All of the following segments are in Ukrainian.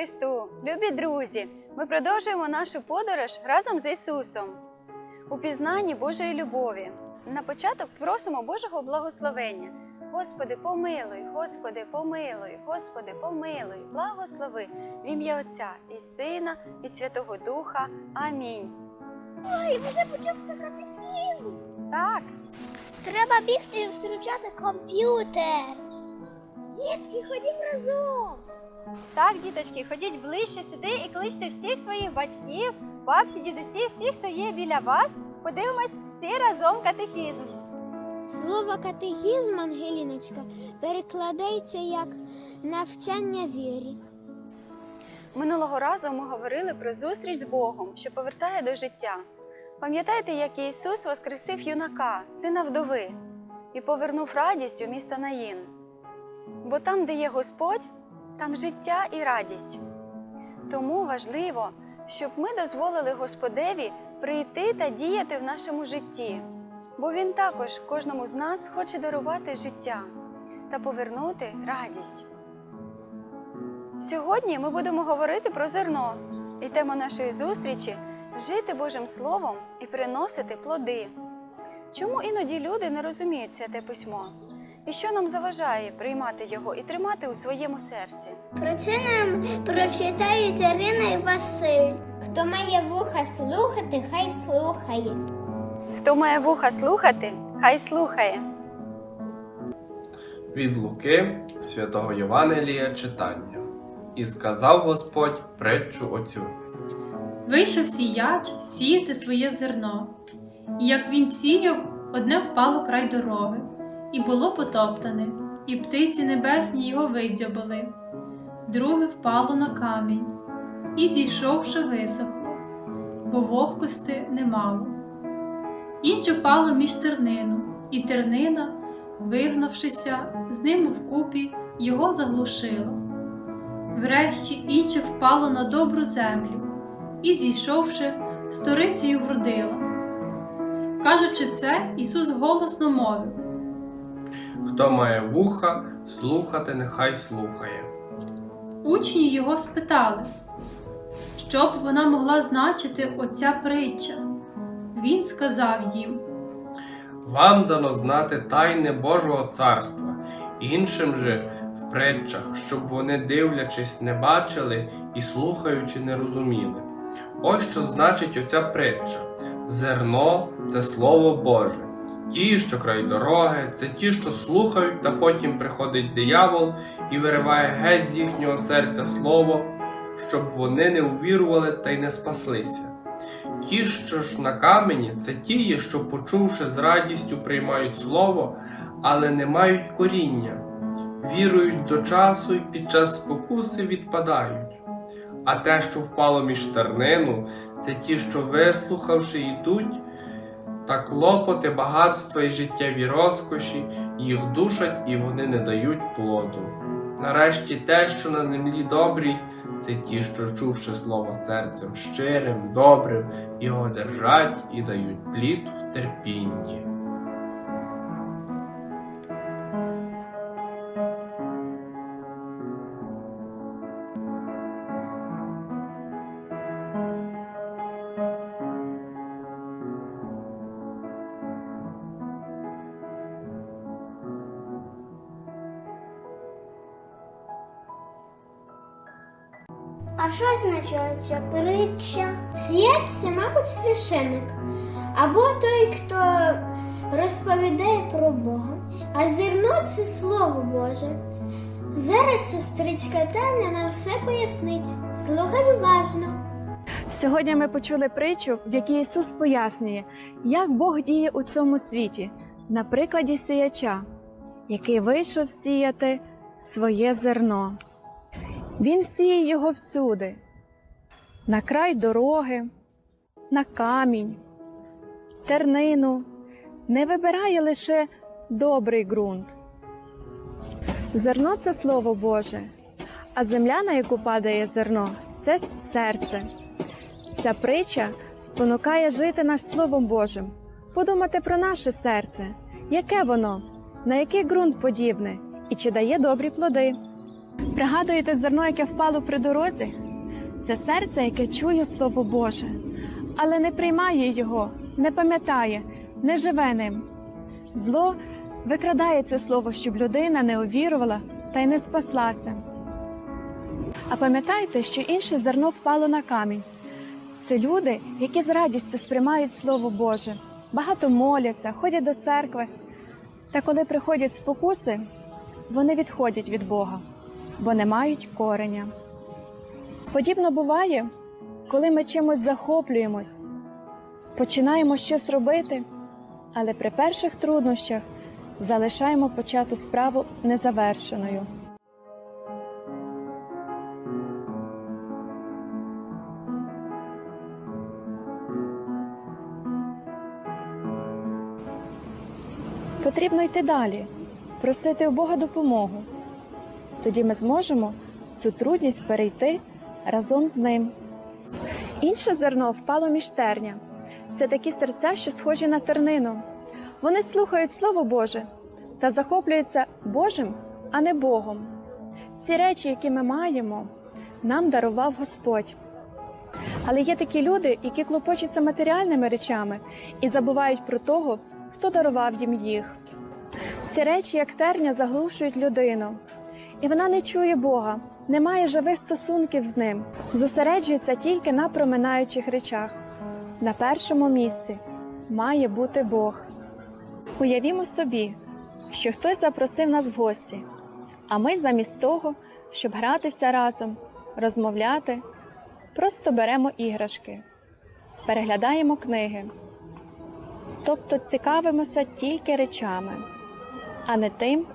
Христу! Любі друзі! Ми продовжуємо нашу подорож разом з Ісусом у пізнанні Божої любові. На початок просимо Божого благословення. Господи, помилуй, Господи, помилуй, Господи, помилуй, благослови в ім'я Отця і Сина, і Святого Духа. Амінь. Ой, вже почався катехізм. Так, Треба бігти і втручати комп'ютер. Дітки, ходім разом. Так, діточки, ходіть ближче сюди і кличте всіх своїх батьків, бабці, дідусів, всіх, хто є біля вас. Подивимось всі разом катехізм. Слово катехізм, Ангеліночка, перекладається як навчання вірі. Минулого разу ми говорили про зустріч з Богом, що повертає до життя. Пам'ятаєте, як Ісус воскресив юнака, сина вдови, і повернув радість у місто Наїн? Бо там, де є Господь, там життя і радість. Тому важливо, щоб ми дозволили Господеві прийти та діяти в нашому житті, бо Він також кожному з нас хоче дарувати життя та повернути радість. Сьогодні ми будемо говорити про зерно, і тема нашої зустрічі жити Божим Словом і приносити плоди. Чому іноді люди не розуміють святе письмо? І що нам заважає приймати його і тримати у своєму серці? Про це нам прочитають Ірина і Василь. Хто має вуха слухати, хай слухає. Хто має вуха слухати, хай слухає. Від Луки святого Євангелія читання. І сказав Господь притчу оцю. Вийшов сіяч сіяти своє зерно, і як він сіяв, одне впало край дороги, і було потоптане, і птиці небесні його видзьобали, друге впало на камінь, і зійшовши висохло, бо вогкости немало. Інше впало між тернину, і тернина, вигнавшися, з ним вкупі його заглушила. Врешті інше впало на добру землю і, зійшовши, сторицею вродила. Кажучи це, Ісус голосно мовив. Хто має вуха, слухати, нехай слухає. Учні його спитали, що б вона могла значити оця притча. Він сказав їм: Вам дано знати тайни Божого царства, іншим же в притчах, щоб вони, дивлячись, не бачили і слухаючи, не розуміли. Ось що значить оця притча: зерно це слово Боже. Ті, що край дороги, це ті, що слухають, та потім приходить диявол і вириває геть з їхнього серця слово, щоб вони не увірували та й не спаслися. Ті, що ж на камені, це ті, що, почувши з радістю, приймають слово, але не мають коріння, вірують до часу і під час спокуси відпадають. А те, що впало між тернину, це ті, що, вислухавши, йдуть, та клопоти, багатства і життєві розкоші їх душать і вони не дають плоду. Нарешті те, що на землі добрій, це ті, що чувши слово серцем щирим, добрим, його держать і дають плід в терпінні. А що означає ця притча? Це, мабуть, священик, або той, хто розповідає про Бога. А зерно це слово Боже. Зараз сестричка Таня нам все пояснить. Слухай уважно. Сьогодні ми почули притчу, в якій Ісус пояснює, як Бог діє у цьому світі, на прикладі сіяча, який вийшов сіяти своє зерно. Він сіє його всюди, на край дороги, на камінь, тернину, не вибирає лише добрий ґрунт. Зерно це слово Боже, а земля, на яку падає зерно, це серце. Ця притча спонукає жити наш Словом Божим, подумати про наше серце, яке воно, на який ґрунт подібне і чи дає добрі плоди. Пригадуєте зерно, яке впало при дорозі? Це серце, яке чує Слово Боже, але не приймає його, не пам'ятає, не живе ним. Зло викрадає це слово, щоб людина не увірувала та й не спаслася. А пам'ятаєте, що інше зерно впало на камінь? Це люди, які з радістю сприймають Слово Боже, багато моляться, ходять до церкви. Та коли приходять спокуси, вони відходять від Бога, бо не мають кореня. Подібно буває, коли ми чимось захоплюємось, починаємо щось робити, але при перших труднощах залишаємо почату справу незавершеною. Потрібно йти далі, просити у Бога допомогу. Тоді ми зможемо цю трудність перейти разом з ним. Інше зерно впало між терня. Це такі серця, що схожі на тернину. Вони слухають Слово Боже та захоплюються Божим, а не Богом. Всі речі, які ми маємо, нам дарував Господь. Але є такі люди, які клопочуться матеріальними речами і забувають про того, хто дарував їм їх. Ці речі, як терня, заглушують людину, і вона не чує Бога, не має живих стосунків з ним, зосереджується тільки на проминаючих речах. На першому місці має бути Бог. Уявімо собі, що хтось запросив нас в гості, а ми замість того, щоб гратися разом, розмовляти, просто беремо іграшки, переглядаємо книги. Тобто цікавимося тільки речами, а не тим,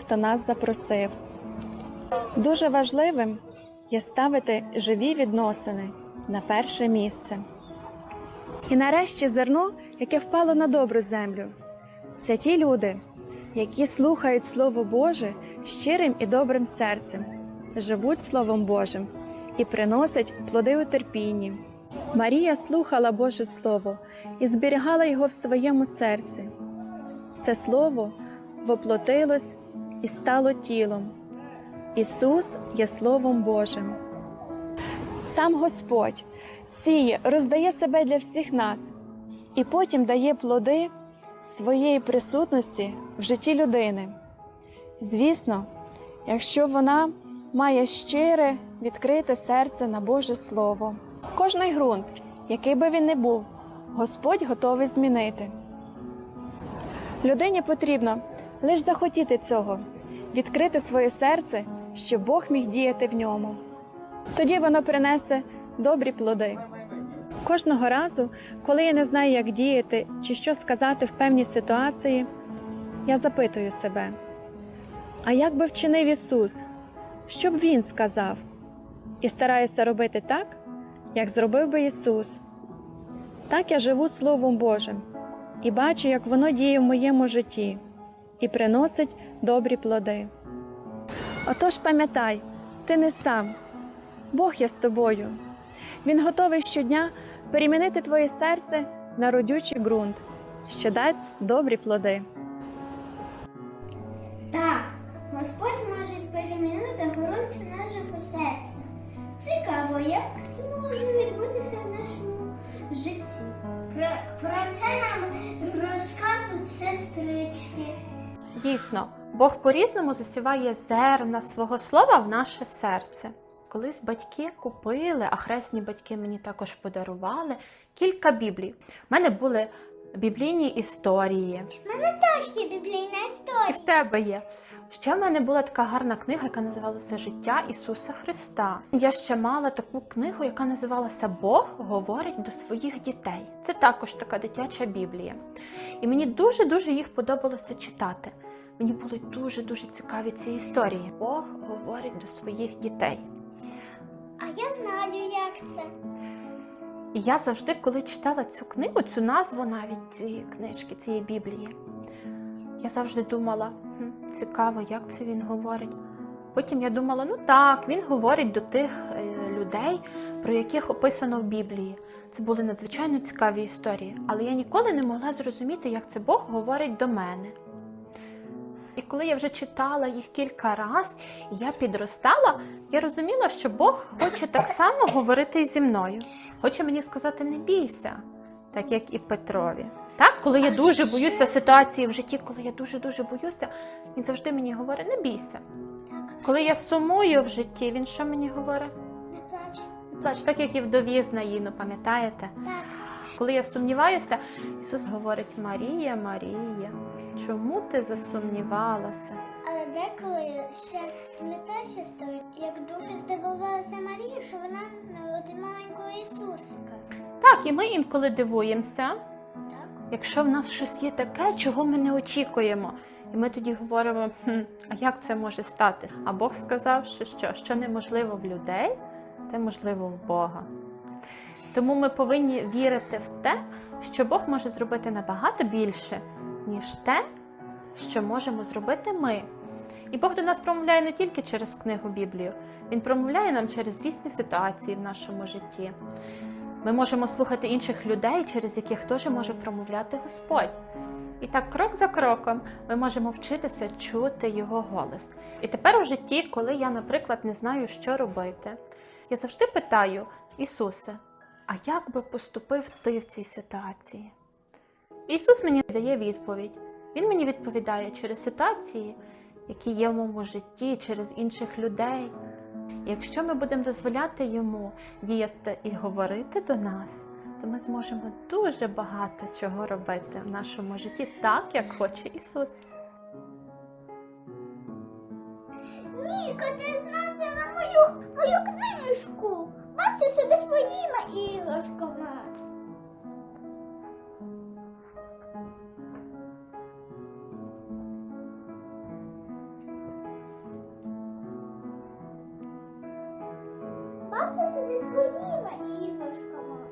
хто нас запросив. Дуже важливим є ставити живі відносини на перше місце. І нарешті зерно, яке впало на добру землю. Це ті люди, які слухають Слово Боже щирим і добрим серцем, живуть Словом Божим і приносять плоди у терпінні. Марія слухала Боже Слово і зберігала його в своєму серці. Це слово воплотилось і стало тілом. Ісус є Словом Божим. Сам Господь сіє, роздає себе для всіх нас і потім дає плоди своєї присутності в житті людини. Звісно, якщо вона має щире, відкрите серце на Боже Слово. Кожний ґрунт, який би він не був, Господь готовий змінити. Людині потрібно лише захотіти цього, відкрити своє серце, щоб Бог міг діяти в ньому. Тоді воно принесе добрі плоди. Кожного разу, коли я не знаю, як діяти чи що сказати в певній ситуації, я запитую себе: а як би вчинив Ісус? Що б Він сказав? І стараюся робити так, як зробив би Ісус. Так я живу Словом Божим і бачу, як воно діє в моєму житті і приносить добрі плоди. Отож пам'ятай, ти не сам, Бог є з тобою. Він готовий щодня перемінити твоє серце на родючий ґрунт, що дасть добрі плоди. Так, Господь може перемінити ґрунт нашого серця. Цікаво, як це може відбутися в нашому житті. Про, про це нам розказують сестрички. Дійсно, Бог по-різному засіває зерна свого слова в наше серце. Колись батьки купили, а хресні батьки мені також подарували кілька біблій. У мене були біблійні історії, У мене теж є біблійна і історія. в тебе є. Ще в мене була така гарна книга, яка називалася Життя Ісуса Христа. Я ще мала таку книгу, яка називалася Бог говорить до своїх дітей. Це також така дитяча Біблія. І мені дуже-дуже їх подобалося читати. Мені були дуже-дуже цікаві ці історії. Бог говорить до своїх дітей. А я знаю, як це. І я завжди, коли читала цю книгу, цю назву навіть цієї книжки, цієї Біблії, я завжди думала, «Хм, цікаво, як це він говорить. Потім я думала, ну так, він говорить до тих е, людей, про яких описано в Біблії. Це були надзвичайно цікаві історії, але я ніколи не могла зрозуміти, як це Бог говорить до мене. І коли я вже читала їх кілька разів, і я підростала, я розуміла, що Бог хоче так само говорити і зі мною. Хоче мені сказати, не бійся, так як і Петрові. Так, коли я дуже боюся ситуації в житті, коли я дуже-дуже боюся, він завжди мені говорить, не бійся. Коли я сумую в житті, він що мені говорить? Не плач. Не плач, так як і вдові з Наїну, пам'ятаєте? Так. Коли я сумніваюся, Ісус говорить: Марія, Марія, чому ти засумнівалася? Але деколи ще пам'ятаєш історію, як духи здивувалися Марії, що вона народить маленького Ісусика. Так, і ми інколи дивуємося, Так? якщо в нас щось є таке, чого ми не очікуємо. І ми тоді говоримо, хм, а як це може стати? А Бог сказав, що що, що неможливо в людей, те можливо в Бога. Тому ми повинні вірити в те, що Бог може зробити набагато більше, ніж те, що можемо зробити ми. І Бог до нас промовляє не тільки через книгу Біблію, Він промовляє нам через різні ситуації в нашому житті. Ми можемо слухати інших людей, через яких теж може промовляти Господь. І так, крок за кроком, ми можемо вчитися чути Його голос. І тепер у житті, коли я, наприклад, не знаю, що робити, я завжди питаю: Ісусе, а як би поступив ти в цій ситуації? Ісус мені дає відповідь. Він мені відповідає через ситуації, які є в моєму житті, через інших людей. Якщо ми будемо дозволяти йому діяти і говорити до нас, то ми зможемо дуже багато чого робити в нашому житті так, як хоче Ісус. Ніка, ти зносила мою, мою книжку. Бачите собі своїми іграшками. Бачите собі своїми іграшками.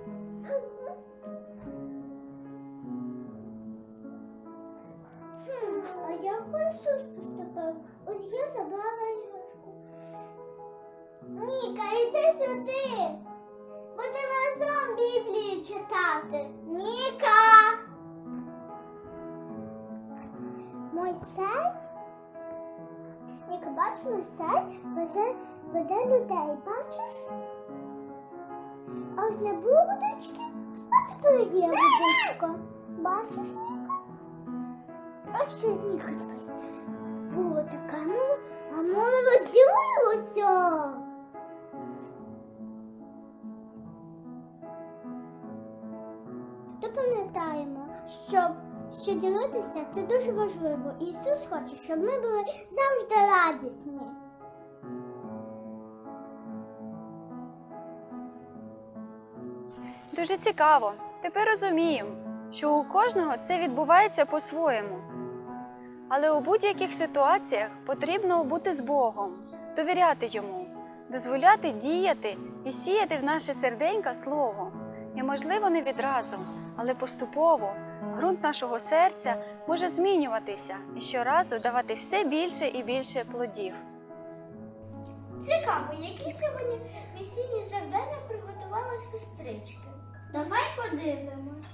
Хм, а би Ісус поступив? От я забрала іграшку. Ніка, йди сюди. Будемо разом Біблію читати. Ніка. Мойсей? Ніка, бачиш, Мойсей везе, веде людей, бачиш? А ось не було водички, а тепер є водичка. Бачиш, Ніка? А що Ніка дивись? Було таке мало, а мало розділилося. То пам'ятаємо, що, ділитися це дуже важливо. Ісус хоче, щоб ми були завжди радісні. Дуже цікаво. Тепер розуміємо, що у кожного це відбувається по-своєму. Але у будь-яких ситуаціях потрібно бути з Богом, довіряти йому, дозволяти діяти і сіяти в наше серденька слово. І, можливо, не відразу, але поступово ґрунт нашого серця може змінюватися і щоразу давати все більше і більше плодів. Цікаво, які сьогодні весільні завдання приготувала сестрички. Давай подивимось.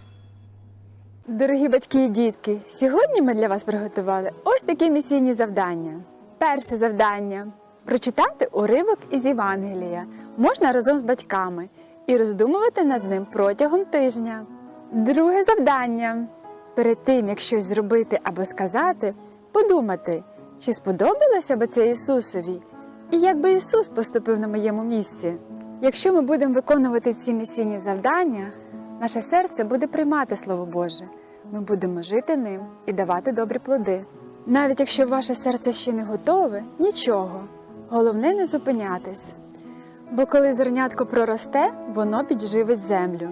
Дорогі батьки і дітки, сьогодні ми для вас приготували ось такі місійні завдання. Перше завдання прочитати уривок із Євангелія можна разом з батьками і роздумувати над ним протягом тижня. Друге завдання перед тим, як щось зробити або сказати, подумати, чи сподобалося би це Ісусові, і як би Ісус поступив на моєму місці. Якщо ми будемо виконувати ці місійні завдання, наше серце буде приймати Слово Боже. Ми будемо жити ним і давати добрі плоди. Навіть якщо ваше серце ще не готове, нічого. Головне не зупинятись. Бо коли зернятко проросте, воно підживить землю.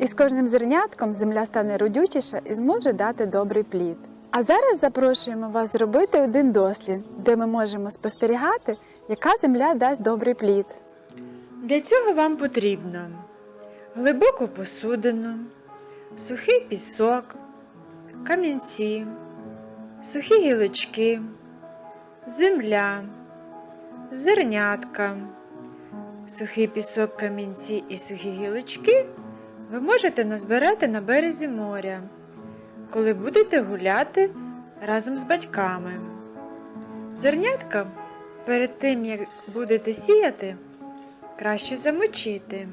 І з кожним зернятком земля стане родючіша і зможе дати добрий плід. А зараз запрошуємо вас зробити один дослід, де ми можемо спостерігати, яка земля дасть добрий плід. Для цього вам потрібно глибоку посудину, сухий пісок, камінці, сухі гілочки, земля, зернятка, сухий пісок, камінці і сухі гілочки ви можете назбирати на березі моря, коли будете гуляти разом з батьками. Зернятка перед тим, як будете сіяти, краще замочити.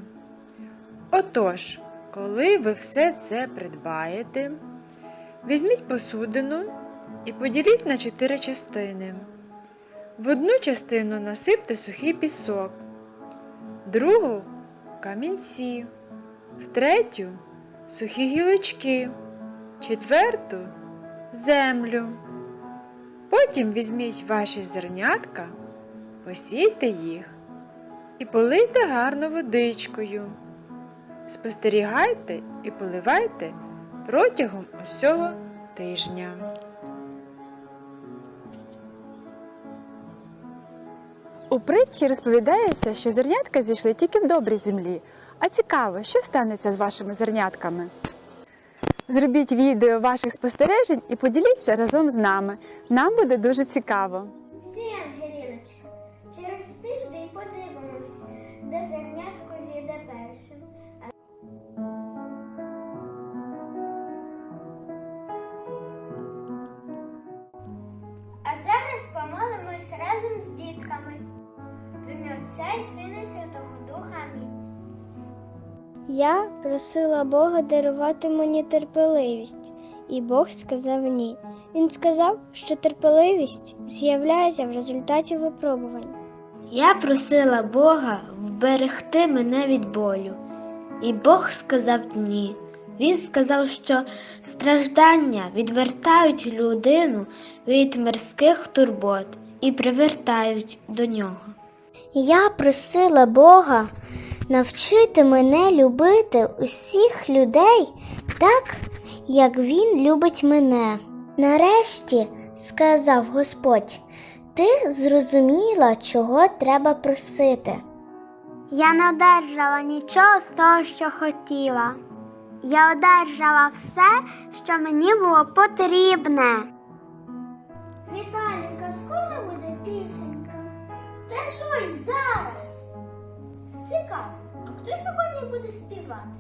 Отож, коли ви все це придбаєте, візьміть посудину і поділіть на чотири частини. В одну частину насипте сухий пісок, другу камінці, в третю сухі гілочки, четверту землю. Потім візьміть ваші зернятка, посійте їх і полийте гарно водичкою. Спостерігайте і поливайте протягом усього тижня. У притчі розповідається, що зернятка зійшли тільки в добрій землі. А цікаво, що станеться з вашими зернятками? Зробіть відео ваших спостережень і поділіться разом з нами. Нам буде дуже цікаво. Всі, Ангеліночка, через тиждень подивимось, де зернятко з'їде першим. А зараз помолимось разом з дітками. В ім'я Отця і Сина Святого Духа. Амінь. Я просила Бога дарувати мені терпеливість, і Бог сказав ні. Він сказав, що терпеливість з'являється в результаті випробувань. Я просила Бога вберегти мене від болю, і Бог сказав ні. Він сказав, що страждання відвертають людину від мирських турбот і привертають до нього. Я просила Бога навчити мене любити усіх людей так, як Він любить мене. Нарешті, сказав Господь, ти зрозуміла, чого треба просити. Я не одержала нічого з того, що хотіла. Я одержала все, що мені було потрібне. Віталіка, скоро буде пісенька. Та що й зараз? Цікаво, хто сьогодні буде співати?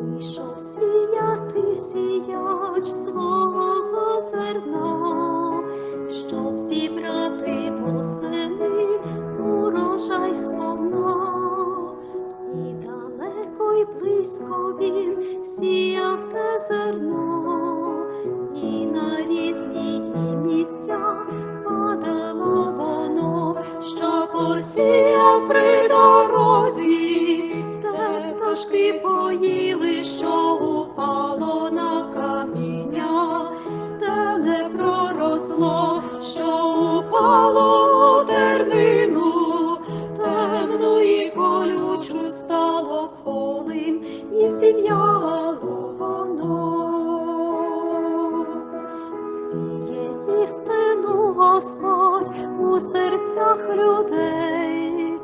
Вийшов сіяти сіяч свого зерна, щоб зібрати посіяв при дорозі, те пташки поїли, що упало на каміння, те не проросло, що упало у тернину, темну і колючу стало кволим, і зів'яло воно. Сіє істину Господь у серцях людей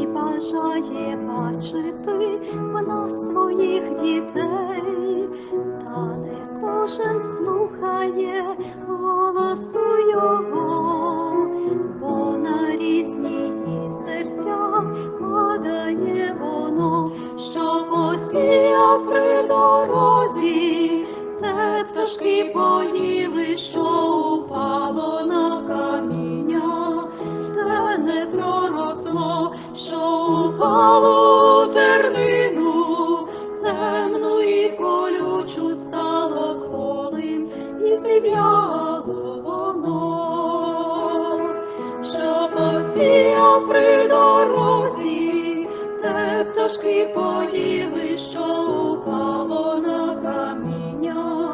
і бажає бачити в нас своїх дітей, та не кожен слухає голосу Його, бо на різні її серця падає воно, що посіяв при дорозі, те пташки поїли, що упало у тернину, темну і колючу стало кволим, і зів'яло воно, що посіяв при дорозі, те пташки поїли, що упало на каміння,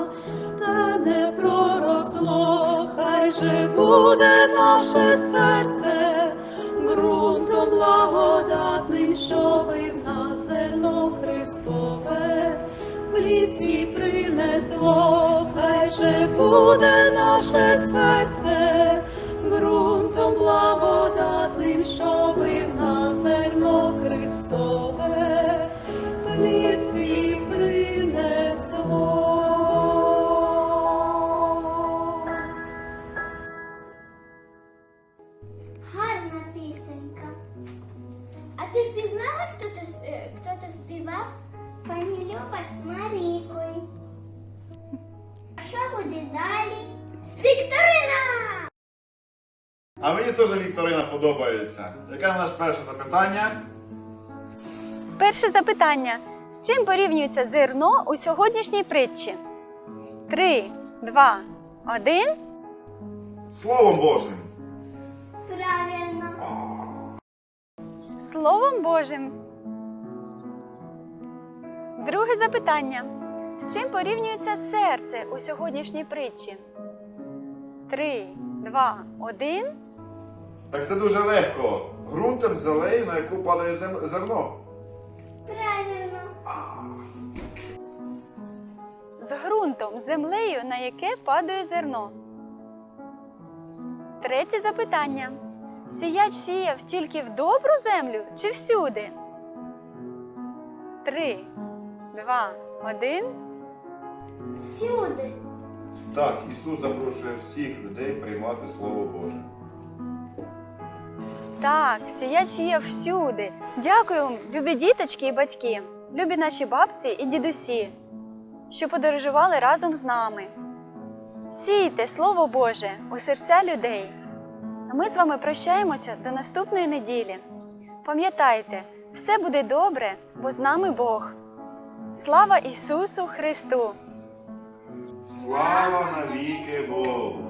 та не проросло, хай же буде наше серце благодатним, що вив на зерно Христове, в ліці принесло, хай же буде наше серце подобається. Яке наше перше запитання? Перше запитання: з чим порівнюється зерно у сьогоднішній притчі? Три, два, один. Словом Божим. Правильно. Словом Божим. Друге запитання. З чим порівнюється серце у сьогоднішній притчі? Три, два, один. Так це дуже легко. Грунтом землею, на яку падає зем- зерно. Правильно. З ґрунтом, землею, на яке падає зерно. Третє запитання. Сіяч сіяв тільки в добру землю чи всюди? Три, два, один. Всюди. Так, Ісус запрошує всіх людей приймати Слово Боже. Так, сіяч є всюди. Дякую, любі діточки і батьки, любі наші бабці і дідусі, що подорожували разом з нами. Сійте Слово Боже у серця людей. А ми з вами прощаємося до наступної неділі. Пам'ятайте, все буде добре, бо з нами Бог. Слава Ісусу Христу! Слава навіки Богу!